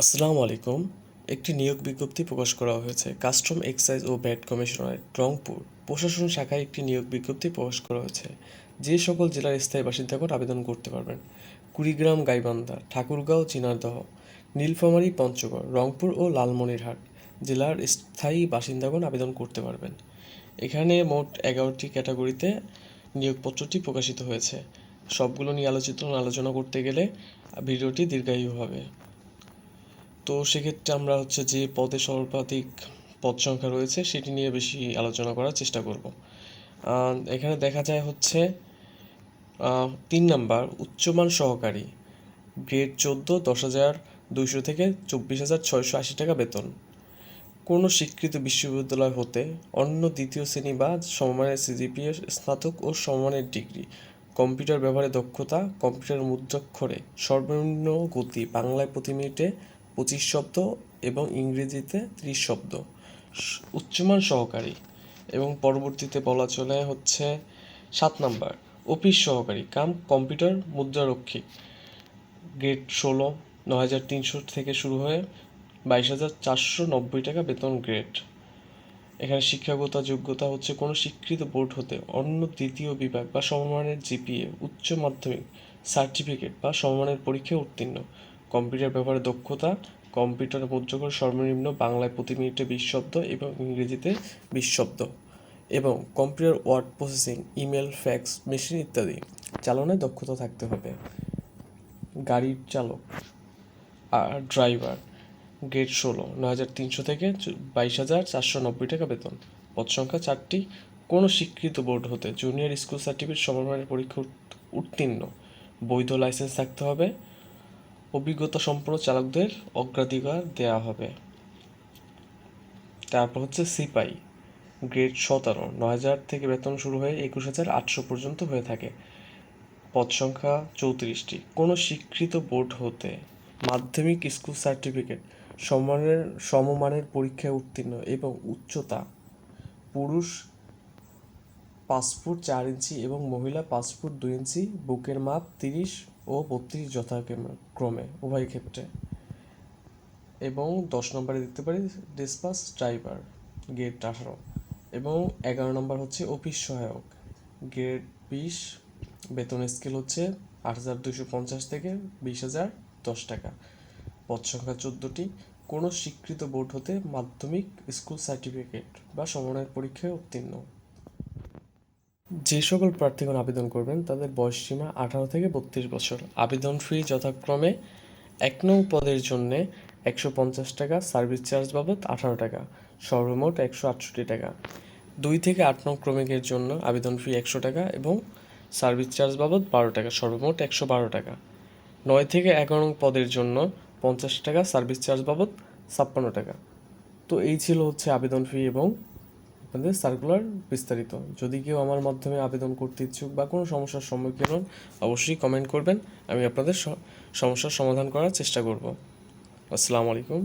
আসসালামু আলাইকুম। একটি নিয়োগ বিজ্ঞপ্তি প্রকাশ করা হয়েছে। কাস্টম এক্সাইজ ও ভ্যাট কমিশনারেট রংপুর প্রশাসন শাখায় একটি নিয়োগ বিজ্ঞপ্তি প্রকাশ করা হয়েছে। যে সকল জেলার স্থায়ী বাসিন্দাগণ আবেদন করতে পারবেন। কুড়িগ্রাম, গাইবান্ধা, ঠাকুরগাঁও, চিনারদহ, নীলফামারী, পঞ্চগড়, রংপুর ও লালমনিরহাট জেলার স্থায়ী বাসিন্দাগণ আবেদন করতে পারবেন। এখানে মোট এগারোটি ক্যাটাগরিতে নিয়োগপত্রটি প্রকাশিত হয়েছে। সবগুলো নিয়ে আলোচিত আলোচনা করতে গেলে ভিডিওটি দীর্ঘায়ু হবে। তো সেক্ষেত্রে আমরা হচ্ছে যে পদে সর্বাধিক পদ সংখ্যা রয়েছে, সেটি নিয়ে বেশি আলোচনা করার চেষ্টা করব। এখানে দেখা যায় হচ্ছে তিন নাম্বার, উচ্চমান সহকারী। গ্রেড চোদ্দ, দশ হাজার দুইশো থেকে চব্বিশ হাজার ছয়শো আশি টাকা বেতন। কোনো স্বীকৃত বিশ্ববিদ্যালয় হতে অন্য দ্বিতীয় শ্রেণি বা সমমানের সিজিপিএ স্নাতক ও সমমানের ডিগ্রি। কম্পিউটার ব্যবহারে দক্ষতা, কম্পিউটার মুদ্রাক্ষরে সর্বনিম্ন গতি বাংলায় প্রতি মিনিটে পঁচিশ শব্দ এবং ইংরেজিতে ত্রিশ শব্দ। উচ্চমান সহকারী। এবং পরবর্তীতে বলা চলে হচ্ছে সাত নাম্বার। অফিস সহকারী। কাম, কম্পিউটার, মুদ্রারক্ষী। গ্রেড ষোলো ন হাজার তিনশো থেকে শুরু হয়ে বাইশ হাজার চারশো নব্বই টাকা বেতন গ্রেড। এখানে শিক্ষাগত যোগ্যতা হচ্ছে কোনো স্বীকৃত বোর্ড হতে অন্য দ্বিতীয় বিভাগ বা সমমানের জিপিএ, উচ্চ মাধ্যমিক সার্টিফিকেট বা সমমানের পরীক্ষায় উত্তীর্ণ। কম্পিউটার ব্যবহারে দক্ষতা, কম্পিউটার মুদ্রকর সর্বনিম্ন বাংলায় প্রতি মিনিটে বিশ শব্দ এবং ইংরেজিতে বিশ শব্দ এবং computer word processing, email, fax, machine ইত্যাদি। চালনায় দক্ষতা থাকতে হবে। গাড়ির চালক আর ড্রাইভার। গ্রেড ষোলো, নয় হাজার তিনশো থেকে বাইশ হাজার চারশো নব্বই টাকা বেতন। পদ সংখ্যা চারটি। কোনো স্বীকৃত বোর্ড হতে জুনিয়র স্কুল সার্টিফিকেট সমন্বয়ের পরীক্ষা উত্তীর্ণ। বৈধ লাইসেন্স থাকতে হবে। অভিজ্ঞতা সম্পন্ন চালকদের অগ্রাধিকার দেওয়া হবে। তারপর হচ্ছে সিপাই। গ্রেড সতেরো, নয় হাজার থেকে বেতন শুরু হয়ে একুশ হাজার আটশো পর্যন্ত হয়ে থাকে। পদ সংখ্যা চৌত্রিশটি। কোনো স্বীকৃত বোর্ড হতে মাধ্যমিক স্কুল সার্টিফিকেট সমানের সমমানের পরীক্ষায় উত্তীর্ণ এবং উচ্চতা পুরুষ পাঁচ ফুট চার ইঞ্চি এবং মহিলা পাঁচ ফুট দুই ইঞ্চি, বুকের মাপ তিরিশ ও বত্রিশ যথাক্রমে, উভয় ক্ষেত্রে। এবং দশ নম্বরে দেখতে পারি, ডিসপাস ড্রাইভার, গেট আঠারো। এবং এগারো নম্বর হচ্ছে অফিস সহায়ক গ্রেড বিশ, বেতন স্কেল হচ্ছে আট হাজার দুশো পঞ্চাশ থেকে বিশ হাজার দশ টাকা। পদ সংখ্যা চোদ্দোটি। কোনো স্বীকৃত বোর্ড হতে মাধ্যমিক স্কুল সার্টিফিকেট বা সমন্বয়ের পরীক্ষায় উত্তীর্ণ। যে সকল প্রার্থীগণ আবেদন করবেন, তাদের বয়স সীমা আঠারো থেকে বত্রিশ বছর। আবেদন ফি যথাক্রমে এক নং পদের জন্য একশো পঞ্চাশ টাকা সার্ভিস চার্জ বাবদ আঠারো টাকা, সর্বমোট একশো আটষট্টি টাকা। দুই থেকে আট নং ক্রমিকের জন্য আবেদন ফি একশো টাকা এবং সার্ভিস চার্জ বাবদ বারো টাকা, সর্বমোট একশো বারো টাকা। নয় থেকে এগারো নং পদের জন্য পঞ্চাশ টাকা সার্ভিস চার্জ বাবদ ছাপ্পান্ন টাকা। তো এই ছিল হচ্ছে আবেদন ফি এবং আপনাদের সার্কুলার বিস্তারিত। যদি কেউ আমার মাধ্যমে আবেদন করতে ইচ্ছুক বা কোনো সমস্যার সম্মুখীন হন, অবশ্যই কমেন্ট করবেন। আমি আপনাদের সমস্যার সমাধান করার চেষ্টা করব। আসসালামু আলাইকুম।